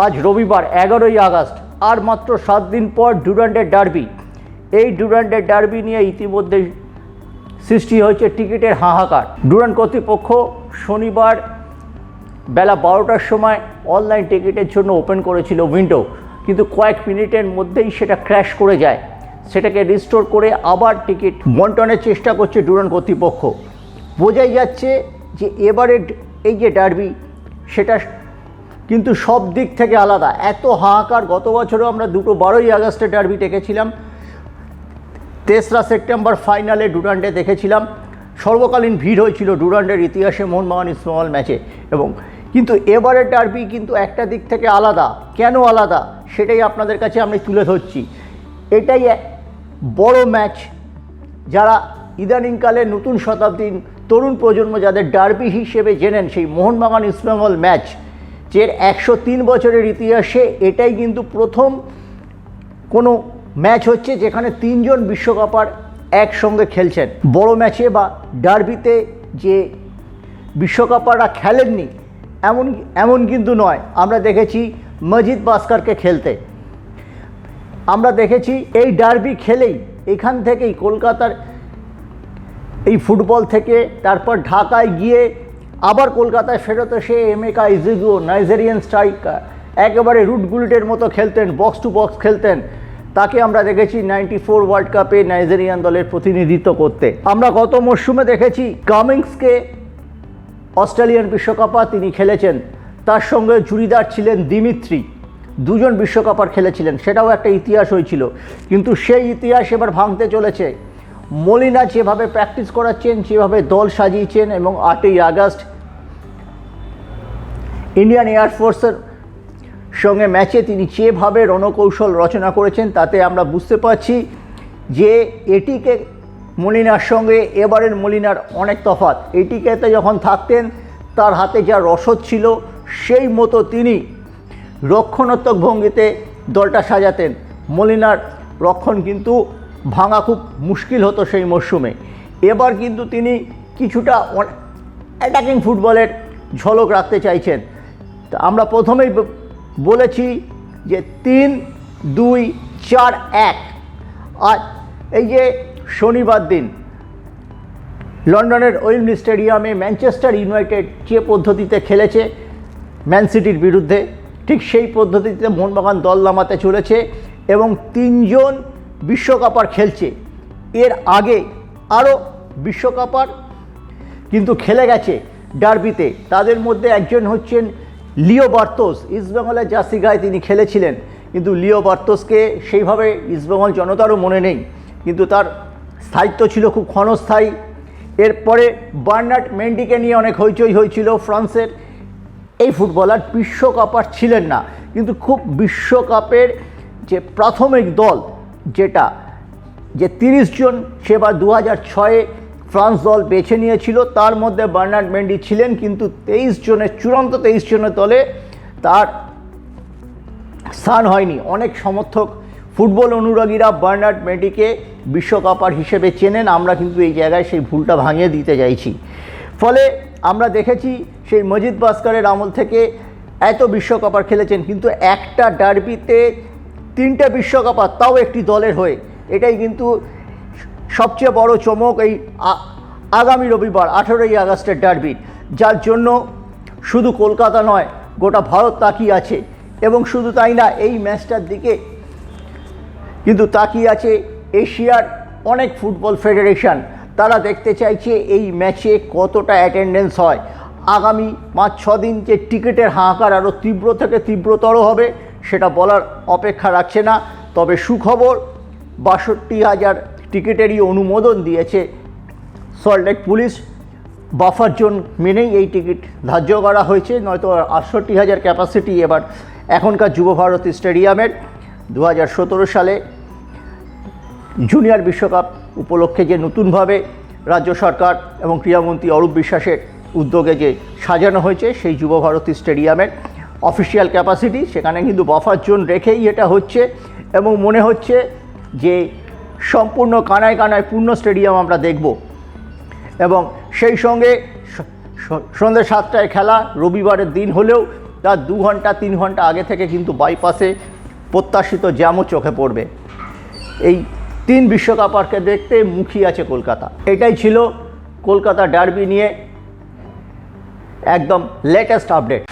আজ রবিবার এগারোই আগস্ট, আর মাত্র সাত দিন পর ডুরান্ডের ডার্বি। এই ডুরান্ডের ডার্বি নিয়ে ইতিমধ্যে সৃষ্টি হয়েছে টিকিটের হাহাকার। ডুরান্ড কর্তৃপক্ষ শনিবার বেলা বারোটার সময় অনলাইন টিকিটের জন্য ওপেন করেছিল উইন্ডো, কিন্তু কয়েক মিনিটের মধ্যেই সেটা ক্র্যাশ করে যায়। সেটাকে রিস্টোর করে আবার টিকিট বন্টনের চেষ্টা করছে ডুরান্ড কর্তৃপক্ষ। বোঝাই যাচ্ছে যে এবারের এই যে ডার্বি, সেটা কিন্তু সব দিক থেকে আলাদা। এত হাহাকার, গত বছরও আমরা দুটো বারোই আগস্টে ডার্বি ডেকেছিলাম তেসরা সেপ্টেম্বর ফাইনালে ডুরান্ডে দেখেছিলাম। সর্বকালীন ভিড় হয়েছিল ডুরান্ডের ইতিহাসে মোহনবাগান ইসমাল ম্যাচে এবং কিন্তু এবারের ডার্বি কিন্তু একটা দিক থেকে আলাদা। কেন আলাদা? সেটাই আপনাদের কাছে আমি তুলে ধরছি। এটাই বড় ম্যাচ যারা ইদানিংকালে নতুন শতাব্দীর তরুণ প্রজন্ম যাদের ডার্বি হিসেবে জেনেন সেই মোহনবাগান ইসলামল ম্যাচ যে একশো তিন বছরের ইতিহাসে এটাই কিন্তু প্রথম কোনো ম্যাচ হচ্ছে যেখানে তিনজন বিশ্বকাপার একসঙ্গে খেলছেন। বড় ম্যাচে বা ডার্বিতে যে বিশ্বকাপাররা খেলেননি, এমন এমন কিন্তু নয়। আমরা দেখেছি মজিদ বাস্কারকে খেলতে। আমরা দেখেছি এই ডার্বি খেলেই এখান থেকেই কলকাতার এই ফুটবল থেকে, তারপর ঢাকায় গিয়ে আবার কলকাতায় ফেরত এসে এমেকা ইজিগো নাইজেরিয়ান স্ট্রাইকার, একেবারে রুট গুলিটের মতো খেলতেন বক্স টু বক্স খেলতেন। তাকে আমরা দেখেছি নাইনটি ফোর ওয়ার্ল্ড কাপে নাইজেরিয়ান দলের প্রতিনিধিত্ব করতে। আমরা গত মরশুমে দেখেছি কামিংসকে অস্ট্রেলিয়ান বিশ্বকাপা তিনি খেলেছেন। তার সঙ্গে জুড়িদার ছিলেন দিমিত্রি। দুজন বিশ্বকাপার খেলেছিলেন। সেটাও একটা ইতিহাস হয়েছিল। কিন্তু সেই ইতিহাস এবার ভাঙতে চলেছে। মলিনা যেভাবে প্র্যাকটিস করাচ্ছেন, যেভাবে দল সাজিয়েছেন এবং আটই আগস্ট ইন্ডিয়ান এয়ারফোর্সের সঙ্গে ম্যাচে তিনি যেভাবে রণকৌশল রচনা করেছেন, তাতে আমরা বুঝতে পারছি যে এটিকে মলিনার সঙ্গে, এবারের মলিনার অনেক তফাৎ। এটিকেতে যখন থাকতেন, তার হাতে যা রসদ ছিল, সেই মতো তিনি রক্ষণাত্মক ভঙ্গিতে দলটা সাজাতেন। মলিনার রক্ষণ কিন্তু ভাঙা খুব মুশকিল হতো সেই মরশুমে। এবার কিন্তু তিনি কিছুটা অ্যাটাকিং ফুটবলের ঝলক রাখতে চাইছেন। তা আমরা প্রথমেই বলেছি যে তিন, দুই, চার, এক। আর এই যে শনিবার দিন, লন্ডনের ওয়েলনি স্টেডিয়ামে ম্যানচেস্টার ইউনাইটেড যে পদ্ধতিতে খেলেছে, ম্যান সিটির বিরুদ্ধে, ঠিক সেই পদ্ধতিতে মোহনবাগান দল নামাতে চলেছে এবং তিনজন বিশ্বকাপার খেলছে। এর আগে আরও বিশ্বকাপার কিন্তু খেলে গেছে ডার্বিতে। তাদের মধ্যে একজন হচ্ছেন লিও বার্তোস। ইস্টবেঙ্গলের জার্সি গায়ে তিনি খেলেছিলেন। কিন্তু লিও বার্তোসকে সেইভাবে ইস্টবেঙ্গল জনতারও মনে নেই। কিন্তু তার স্থায়িত্ব ছিল খুব ক্ষণস্থায়ী। এরপরে বার্নার্ড মেন্ডিকে নিয়ে অনেক হইচই হয়েছিল ফ্রান্সের। এই ফুটবলার বিশ্বকাপার ছিলেন না। কিন্তু খুব বিশ্বকাপের যে প্রাথমিক দল যেটা যে তিরিশ জন সেবার দু হাজার ছয়ে ফ্রান্স দল বেছে নিয়েছিল, তার মধ্যে বার্নার্ড মেন্ডি ছিলেন, কিন্তু তেইশ জনের, চূড়ান্ত তেইশ জনের দলে তার স্থান হয়নি। অনেক সমর্থক ফুটবল অনুরাগীরা বার্নার্ড মেন্ডিকে বিশ্বকাপার হিসেবে চেনেন, আমরা কিন্তু এই জায়গায় সেই ভুলটা ভাঙিয়ে দিতে চাইছি। ফলে আমরা দেখেছি সেই মজিদ বাস্কারের আমল থেকে এত বিশ্বকাপার খেলেছেন, কিন্তু একটা ডার্বিতে তিনটে বিশ্বকাপার তাও একটি দলের হয়ে। এটাই কিন্তু সবচেয়ে বড় চমক এই আগামী রবিবার, আঠেরোই আগস্টের ডার্বি যার জন্য শুধু কলকাতা নয়, গোটা ভারত তাকিয়ে আছে। এবং শুধু তাই না, এই ম্যাচটার দিকে কিন্তু তাকিয়ে আছে এশিয়ার অনেক ফুটবল ফেডারেশন। তারা দেখতে চাইছে এই ম্যাচে কতটা অ্যাটেন্ডেন্স হয়। আগামী পাঁচ ছ দিন যে টিকিটের হাহাকার আরও তীব্র থেকে তীব্রতর হবে সেটা বলার অপেক্ষা রাখছে না। তবে সুখবর, বাষট্টি হাজার টিকিটেরই অনুমোদন দিয়েছে সল্টলেক পুলিশ বাফার জোন মেনেই এই টিকিট ধার্য করা হয়েছে, নয়তো আটষট্টি হাজার ক্যাপাসিটি এবার এখনকার যুব ভারতী স্টেডিয়ামের। দু হাজার সতেরো সালে জুনিয়র বিশ্বকাপ উপলক্ষে যে নতুনভাবে রাজ্য সরকার এবং ক্রীড়ামন্ত্রী অরূপ বিশ্বাসের উদ্যোগে যে সাজানো হয়েছে, সেই যুব ভারতী স্টেডিয়ামের। অফিসিয়াল ক্যাপাসিটি সেখানে কিন্তু বফার জোন রেখেই এটা হচ্ছে এবং মনে হচ্ছে যে সম্পূর্ণ কানায় কানায় পূর্ণ স্টেডিয়াম আমরা দেখব। এবং সেই সঙ্গে সন্ধ্যে সাতটায় খেলা, রবিবারের দিন হলেও তার দু ঘণ্টা, তিন ঘণ্টা আগে থেকে কিন্তু বাইপাসে প্রত্যাশিত জ্যামও চোখে পড়বে। এই তিন বিশ্বকাপ আরকে দেখতে মুখিয়ে আছে কলকাতা। এটাই ছিল কলকাতা ডার্বি নিয়ে একদম লেটেস্ট আপডেট